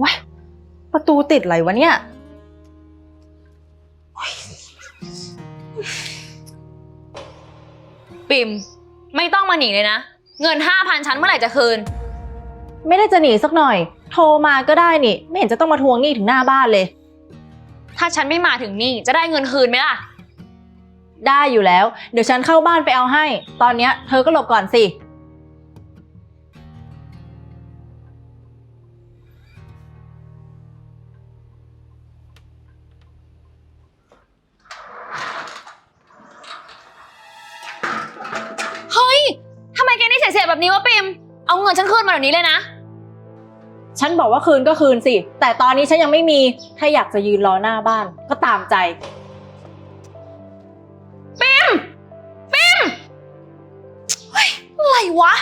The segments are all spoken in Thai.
ว้ายประตูติดอะไรวะเนี่ย ปิมไม่ต้องมาหนีเลยนะ เงินห้าพันฉันเมื่อไหร่จะคืน ไม่ได้จะหนีสักหน่อย โทรมาก็ได้นี่ ไม่เห็นจะต้องมาทวงหนี้ถึงหน้าบ้านเลย ถ้าฉันไม่มาถึงนี่จะได้เงินคืนไหมล่ะ ได้อยู่แล้ว เดี๋ยวฉันเข้าบ้านไปเอาให้ ตอนเนี้ยเธอก็หลบก่อนสิ แบบนี้วะปิม เอาเงินฉันคืนมาเดี๋ยวนี้เลยนะ ฉันบอกว่าคืนก็คืนสิ แต่ตอนนี้ฉันยังไม่มี ถ้าอยากจะยืนรอหน้าบ้าน ก็ตามใจอะไรวะ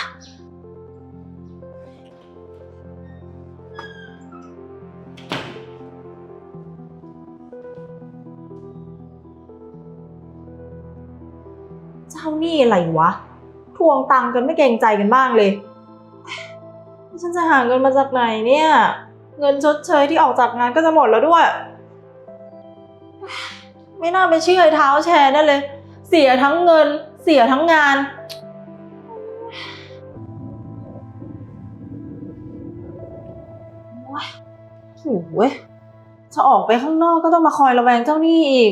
เจ้าหนี้อะไรวะ ทวงตังค์กันไม่เกรงใจกันบ้างเลย ฉันจะหาเงินมาจากไหนเนี่ย เงินชดเชยที่ออกจากงานก็จะหมดแล้วด้วย ไม่น่าไปเชื่อไอ้เท้าแชร์นั่นเลย เสียทั้งเงิน เสียทั้งงาน โอ้ยโหยจะออกไปข้างนอกก็ต้องมาคอยระแวงเจ้าหนี้อีก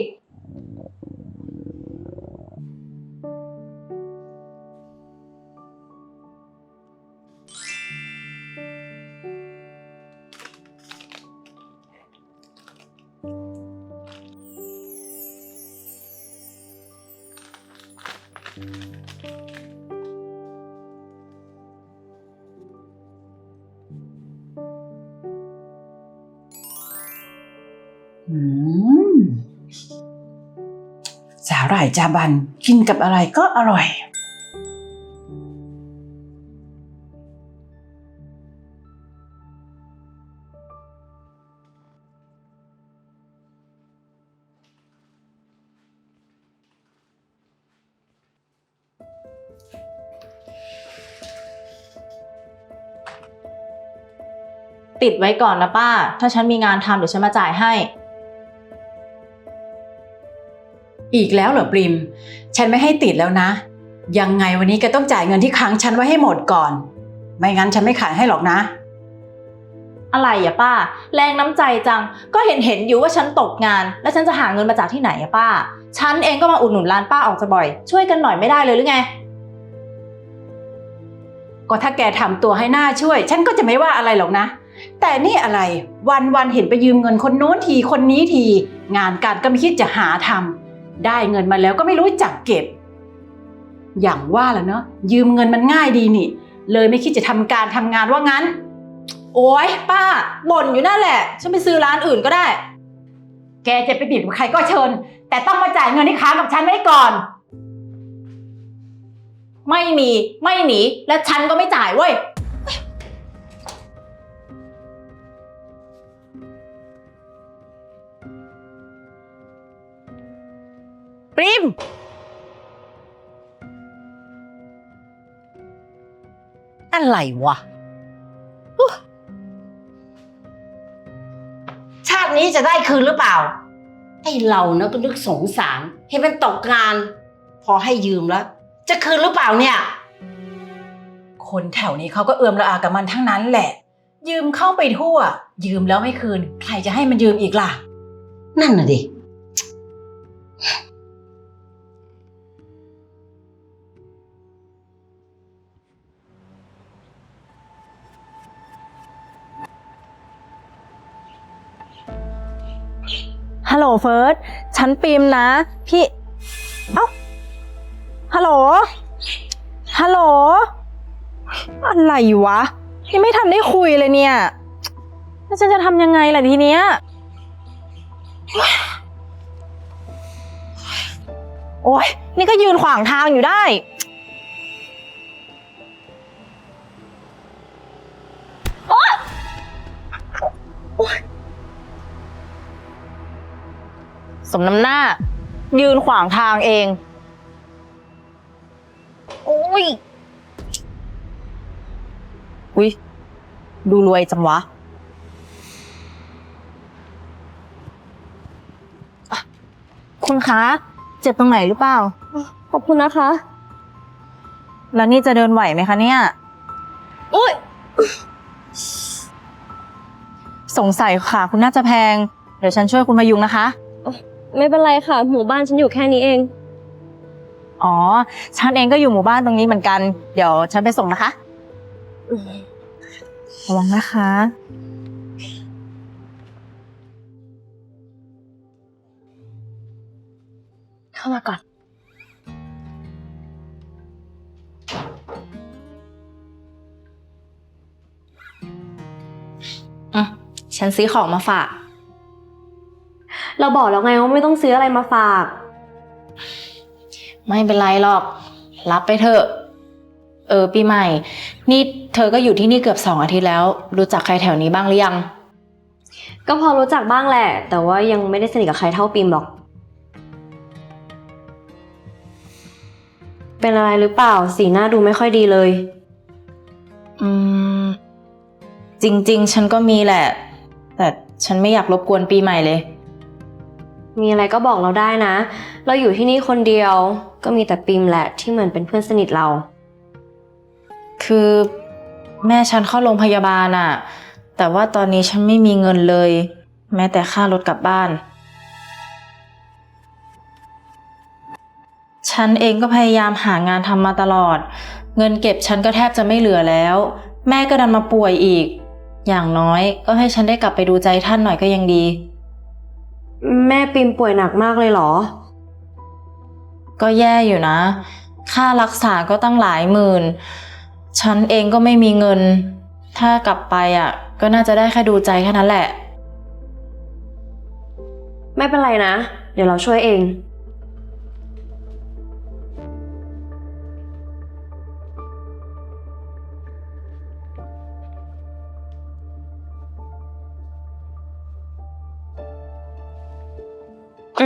สาหร่ายจาบันกินกับอะไรก็อร่อย ติดไว้ก่อนนะป้า ถ้าฉันมีงานทำเดี๋ยวฉันมาจ่ายให้ อีกแล้วเหรอปริม ฉันไม่ให้ติดแล้วนะ ยังไงวันนี้แกต้องจ่ายเงินที่ค้างฉันไว้ให้หมดก่อน ไม่งั้นฉันไม่ขายให้หรอกนะ อะไรอะป้า แรงน้ำใจจัง ก็เห็นเห็นอยู่ว่าฉันตกงาน แล้วฉันจะหาเงินมาจากที่ไหนอะป้า ฉันเองก็มาอุดหนุนร้านป้าออกจะบ่อย ช่วยกันหน่อยไม่ได้เลยหรือไง ก็ถ้าแกทำตัวให้หน้าช่วย ฉันก็จะไม่ว่าอะไรหรอกนะ แต่นี่อะไรวันวันๆเห็นไปยืมเงินคนโน้นทีคนนี้ที งานการก็ไม่คิดจะหาทำ ได้เงินมาแล้วก็ไม่รู้จักเก็บ อย่างว่าแหละเนาะยืมเงินมันง่ายดีนี่ เลยไม่คิดจะทำการทำงานว่างั้น โอ๊ยป้าบ่นอยู่นั่นแหละ ฉันไปซื้อร้านอื่นก็ได้ แกจะไปติดกับใครก็เชิญ แต่ต้องมาจ่ายเงินที่ค้างกับฉันไว้ก่อน ไม่มีไม่หนีและฉันก็ไม่จ่ายเว้ย อะไรวะอุ๊ยชาตินี้จะได้คืนหรือเปล่า ไอ้เรานะก็นึกสงสาร ให้มันตกงาน พอให้ยืมแล้ว จะคืนหรือเปล่าเนี่ย คนแถวนี้เขาก็เอือมระอากับมันทั้งนั้นแหละ ยืมเข้าไปทั่ว ยืมแล้วไม่คืน ใครจะให้มันยืมอีกล่ะ นั่นน่ะดิ ฮัลโหลเฟิร์ส ฉันปิมนะ พี่ เอ้า ฮัลโหล ฮัลโหล อะไรวะยังไม่ทันได้คุยเลยเนี่ย แล้วฉันจะทำยังไงล่ะทีเนี้ย โอ๊ยนี่ก็ยืนขวางทางอยู่ได้ โอ๊ย สมน้ำหน้า ยืนขวางทางเอง โอ้ยอุ้ยดูรวยจังวะ คุณคะ เจ็บตรงไหนหรือเปล่า ขอบคุณนะคะ แล้วนี่จะเดินไหวไหมคะเนี่ย อุ้ย สงสัยค่ะ คุณน่าจะแพง เดี๋ยวฉันช่วยคุณมายุงนะคะ ไม่เป็นไรค่ะ หมู่บ้านฉันอยู่แค่นี้เอง อ๋อ ฉันเองก็อยู่หมู่บ้านตรงนี้เหมือนกัน เดี๋ยวฉันไปส่งนะคะระวังนะคะ เข้ามาก่อนอืมฉันซื้อของมาฝาก เราบอกแล้วไงว่าไม่ต้องซื้ออะไรมาฝาก ไม่เป็นไรหรอก รับไปเถอะ เออ ปีใหม่ นี่เธอก็อยู่ที่นี่เกือบสองอาทิตย์แล้ว รู้จักใครแถวนี้บ้างหรือยัง ก็พอรู้จักบ้างแหละ แต่ว่ายังไม่ได้สนิทกับใครเท่าปิมหรอก เป็นอะไรหรือเปล่า สีหน้าดูไม่ค่อยดีเลย อืม จริง ๆ ฉันก็มีแหละ แต่ฉันไม่อยากรบกวนปีใหม่เลย มีอะไรก็บอกเราได้นะ เราอยู่ที่นี่คนเดียว ก็มีแต่ปิมแหละที่เหมือนเป็นเพื่อนสนิทเรา คือแม่ฉันเข้าโรงพยาบาลอะแต่ว่าตอนนี้ฉันไม่มีเงินเลย แม้แต่ค่ารถกลับบ้าน ฉันเองก็พยายามหางานทำมาตลอด เงินเก็บฉันก็แทบจะไม่เหลือแล้ว แม่ก็ดันมาป่วยอีก อย่างน้อยก็ให้ฉันได้กลับไปดูใจท่านหน่อยก็ยังดี แม่ปิมป่วยหนักมากเลยเหรอ ก็แย่อยู่นะ ค่ารักษาก็ตั้งหลายหมื่น ฉันเองก็ไม่มีเงิน ถ้ากลับไปอะ ก็น่าจะได้แค่ดูใจแค่นั้นแหละ ไม่เป็นไรนะ เดี๋ยวเราช่วยเอง โ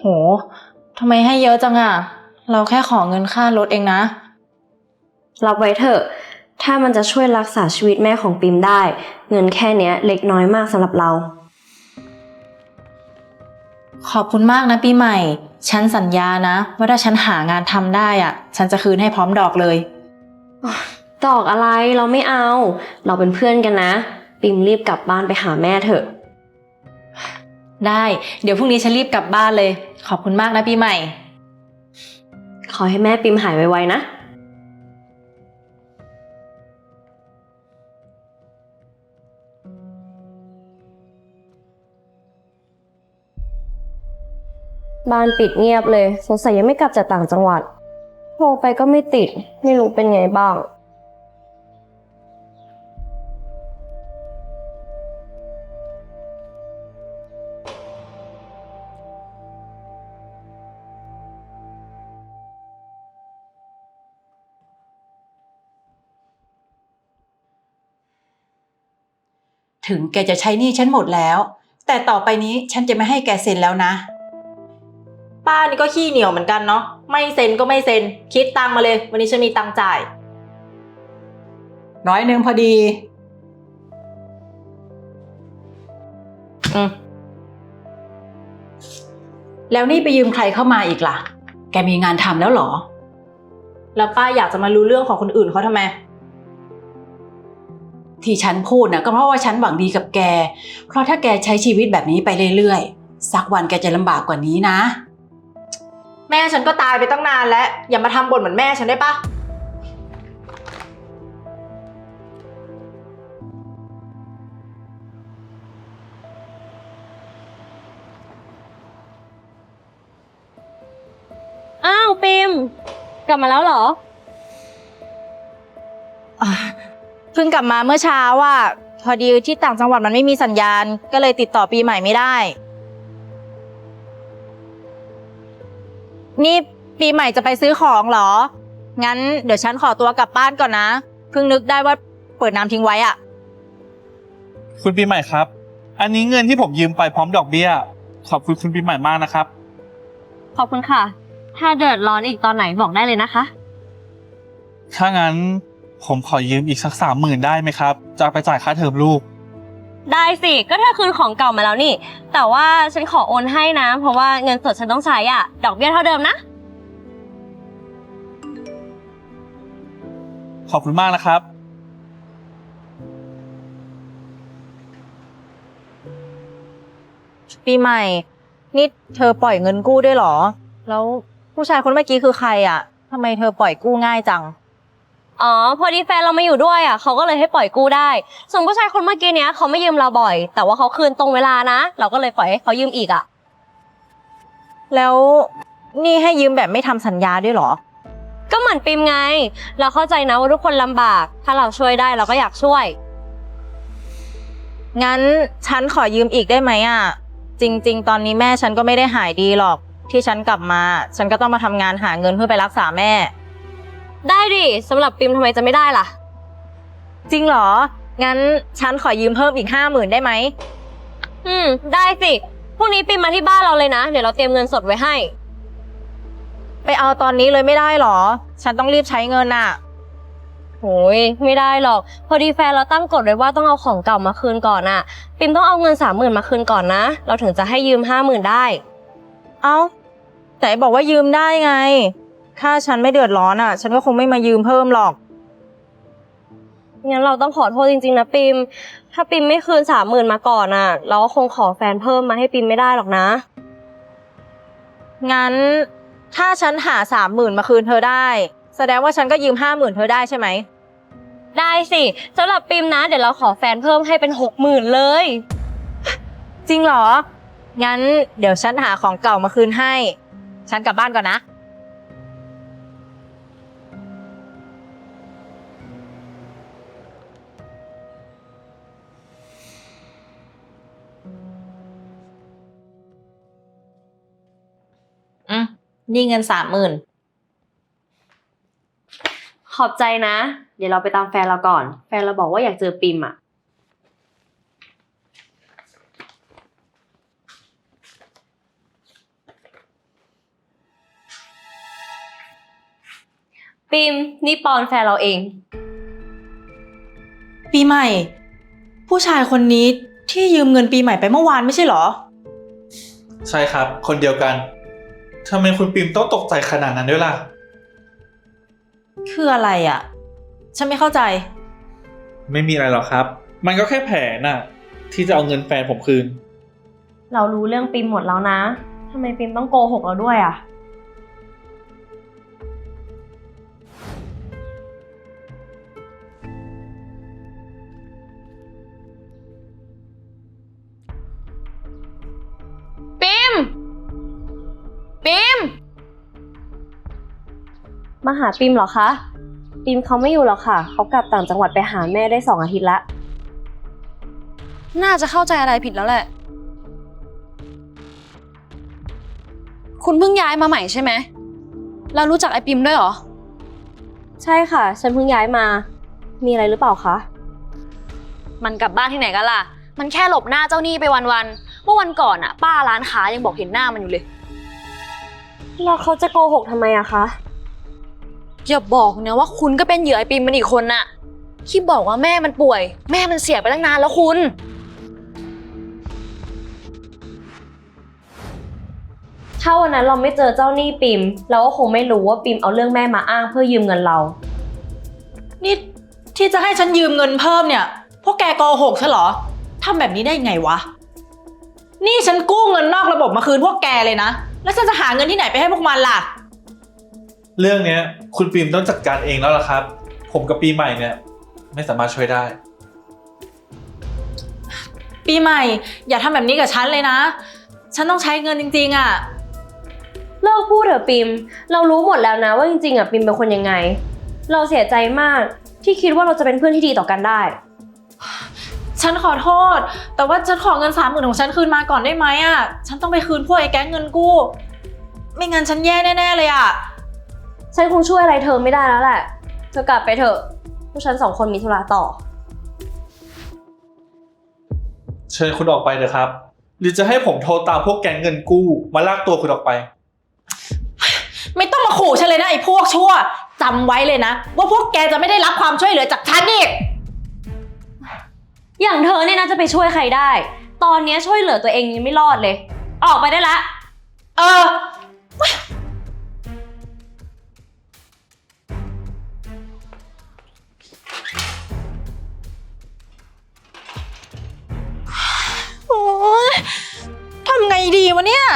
ห ทำไมให้เยอะจังอะเราแค่ขอเงินค่ารถเองนะ รับไว้เถอะ ถ้ามันจะช่วยรักษาชีวิตแม่ของปิมได้ เงินแค่เนี้ยเล็กน้อยมากสำหรับเรา ขอบคุณมากนะปีใหม่ ฉันสัญญานะ ว่าถ้าฉันหางานทำได้อะฉันจะคืนให้พร้อมดอกเลย ดอกอะไรเราไม่เอา เราเป็นเพื่อนกันนะ ปิมรีบกลับบ้านไปหาแม่เถอะ ได้ เดี๋ยวพรุ่งนี้ฉันรีบกลับบ้านเลย ขอบคุณมากนะปีใหม่ ขอให้แม่ปิมหายไวๆนะ บ้านปิดเงียบเลย สงสัยยังไม่กลับจากต่างจังหวัด โทรไปก็ไม่ติด ไม่รู้เป็นไงบ้าง ถึงแกจะใช้หนี้ฉันหมดแล้ว แต่ต่อไปนี้ฉันจะไม่ให้แกเซ็นแล้วนะ ป้านี่ก็ขี้เหนียวเหมือนกันเนาะไม่เซ็นก็ไม่เซ็น คิดตังค์มาเลย วันนี้ฉันมีตังค์จ่าย ร้อยหนึ่งพอดี อืมแล้วนี่ไปยืมใครเข้ามาอีกล่ะ แกมีงานทำแล้วเหรอ แล้วป้าอยากจะมารู้เรื่องของคนอื่นเขาทำไม ที่ฉันพูดนะก็เพราะว่าฉันหวังดีกับแก เพราะถ้าแกใช้ชีวิตแบบนี้ไปเรื่อยๆ สักวันแกจะลำบากกว่านี้นะ แม่ฉันก็ตายไปตั้งนานแล้ว อย่ามาทำบ่นเหมือนแม่ฉันได้ปะอ้าวปิมกลับมาแล้วเหรอ เพิ่งกลับมาเมื่อเช้าอะพอดีที่ต่างจังหวัดมันไม่มีสัญญาณ ก็เลยติดต่อปีใหม่ไม่ได้ นี่ปีใหม่จะไปซื้อของเหรอ งั้นเดี๋ยวฉันขอตัวกลับบ้านก่อนนะ เพิ่งนึกได้ว่าเปิดน้ำทิ้งไว้อะ คุณปีใหม่ครับ อันนี้เงินที่ผมยืมไปพร้อมดอกเบี้ย ขอบคุณคุณปีใหม่มากนะครับ ขอบคุณค่ะ ถ้าเดือดร้อนอีกตอนไหนบอกได้เลยนะคะ ถ้างั้น ผมขอยืมอีกสักสามหมื่นได้ไหมครับ จะเอาไปจ่ายค่าเทอมลูก ได้สิก็เธอคืนของเก่ามาแล้วนี่ แต่ว่าฉันขอโอนให้นะ เพราะว่าเงินสดฉันต้องใช้อะ ดอกเบี้ยเท่าเดิมนะ ขอบคุณมากนะครับ ปีใหม่ นี่เธอปล่อยเงินกู้ด้วยเหรอ แล้วผู้ชายคนเมื่อกี้คือใครอะทำไมเธอปล่อยกู้ง่ายจัง อ๋อพอดีแฟนเรามาอยู่ด้วยอะเขาก็เลยให้ปล่อยกู้ได้ ส่วนผู้ชายคนเมื่อกี้เนี้ยเขาไม่ยืมเราบ่อย แต่ว่าเขาคืนตรงเวลานะ เราก็เลยปล่อยให้เขายืมอีกอะ แล้วนี่ให้ยืมแบบไม่ทำสัญญาด้วยเหรอ ก็เหมือนปิมไง เราเข้าใจนะว่าทุกคนลำบาก ถ้าเราช่วยได้เราก็อยากช่วย งั้นฉันขอยืมอีกได้ไหมอะ จริง ๆ ตอนนี้แม่ฉันก็ไม่ได้หายดีหรอก ที่ฉันกลับมา ฉันก็ต้องมาทำงานหาเงินเพื่อไปรักษาแม่ ได้ดิสำหรับปิมทำไมจะไม่ได้ล่ะ จริงเหรอ งั้นฉันขอยืมเพิ่มอีกห้าหมื่นได้ไหม อืม ได้สิพรุ่งนี้ปิมมาที่บ้านเราเลยนะ เดี๋ยวเราเตรียมเงินสดไว้ให้ ไปเอาตอนนี้เลยไม่ได้เหรอ ฉันต้องรีบใช้เงินอะโหยไม่ได้หรอก พอดีแฟนเราตั้งกฎไว้ว่าต้องเอาของเก่ามาคืนก่อนอะปิมต้องเอาเงินสามหมื่นมาคืนก่อนนะ เราถึงจะให้ยืมห้าหมื่นได้ เอ้า แต่บอกว่ายืมได้ไง ถ้าฉันไม่เดือดร้อนอะ ฉันก็คงไม่มายืมเพิ่มหรอก งั้นเราต้องขอโทษจริงๆนะปิม ถ้าปิมไม่คืนสามหมื่นมาก่อนอะเราก็คงขอแฟนเพิ่มมาให้ปิมไม่ได้หรอกนะ งั้นถ้าฉันหาสามหมื่นมาคืนเธอได้ แสดงว่าฉันก็ยืมห้าหมื่นเธอได้ใช่ไหม ได้สิสำหรับปิมนะ เดี๋ยวเราขอแฟนเพิ่มให้เป็นหกหมื่นเลย จริงเหรอ งั้นเดี๋ยวฉันหาของเก่ามาคืนให้ ฉันกลับบ้านก่อนนะ นี่เงินสามหมื่นขอบใจนะ เดี๋ยวเราไปตามแฟนเราก่อน แฟนเราบอกว่าอยากเจอปิมอะปิมนี่ปอนแฟนเราเอง ปีใหม่ ผู้ชายคนนี้ที่ยืมเงินปีใหม่ไปเมื่อวานไม่ใช่เหรอ ใช่ครับ คนเดียวกัน ทำไมคุณปิมต้องตกใจขนาดนั้นด้วยล่ะ คืออะไรอะ ฉันไม่เข้าใจ ไม่มีอะไรหรอกครับ มันก็แค่แผนน่ะ ที่จะเอาเงินแฟนผมคืน เรารู้เรื่องปิมหมดแล้วนะทำไมปิมต้องโกหกเราด้วยอะ มาหาปิมเหรอคะ ปิมเขาไม่อยู่หรอกค่ะ เขากลับต่างจังหวัดไปหาแม่ได้สองอาทิตย์ละ น่าจะเข้าใจอะไรผิดแล้วแหละ คุณเพิ่งย้ายมาใหม่ใช่ไหมแล้วรู้จักไอปิมด้วยเหรอ ใช่ค่ะ ฉันเพิ่งย้ายมา มีอะไรหรือเปล่าคะ มันกลับบ้านที่ไหนกันล่ะ มันแค่หลบหน้าเจ้าหนี้ไปวันๆ เมื่อวันก่อนอะป้าร้านค้ายังบอกเห็นหน้ามันอยู่เลยแล้วเขาจะโกหกทำไมอะคะ อย่าบอกนะว่าคุณก็เป็นเหยื่อไอปิมมันอีกคนน่ะ ที่บอกว่าแม่มันป่วย แม่มันเสียไปตั้งนานแล้วคุณ ถ้าวันนั้นเราไม่เจอเจ้าหนี้ปิมเราก็คงไม่รู้ว่าปิมเอาเรื่องแม่มาอ้างเพื่อยืมเงินเรา นี่ที่จะให้ฉันยืมเงินเพิ่มเนี่ย พวกแกโกหกใช่เหรอทำแบบนี้ได้ไงวะ นี่ฉันกู้เงินนอกระบบมาคืนพวกแกเลยนะ แล้วฉันจะหาเงินที่ไหนไปให้พวกมันล่ะ เรื่องเนี้ย คุณปิมต้องจัดการเองแล้วล่ะครับ ผมกับปีใหม่เนี่ย ไม่สามารถช่วยได้ ปีใหม่ อย่าทำแบบนี้กับฉันเลยนะ ฉันต้องใช้เงินจริง ๆอะ เลิกพูดเถอะปิม เรารู้หมดแล้วนะว่าจริงๆอะปิมเป็นคนยังไง เราเสียใจมากที่คิดว่าเราจะเป็นเพื่อนที่ดีต่อกันได้ ฉันขอโทษ แต่ว่าฉันขอเงินสามหมื่นของฉันคืนมาก่อนได้ไหมอะ ฉันต้องไปคืนพวกไอ้แก๊งเงินกู้ ไม่งั้นฉันแย่แน่ๆเลยอะ ฉันคงช่วยอะไรเธอไม่ได้แล้วแหละ เธอกลับไปเถอะ พวกฉันสองคนมีธุระต่อ เชิญคุณออกไปเถอะครับ หรือจะให้ผมโทรตามพวกแก๊งเงินกู้ มาลากตัวคุณออกไป ไม่ต้องมาขู่ฉันเลยนะไอ้พวกชั่วจำไว้เลยนะ ว่าพวกแกจะไม่ได้รับความช่วยเหลือจากฉันอีก อย่างเธอเนี่ยนะจะไปช่วยใครได้ ตอนนี้ช่วยเหลือตัวเองยังไม่รอดเลย ออกไปได้ละ เออ ยทำไงดีวะเนี่ย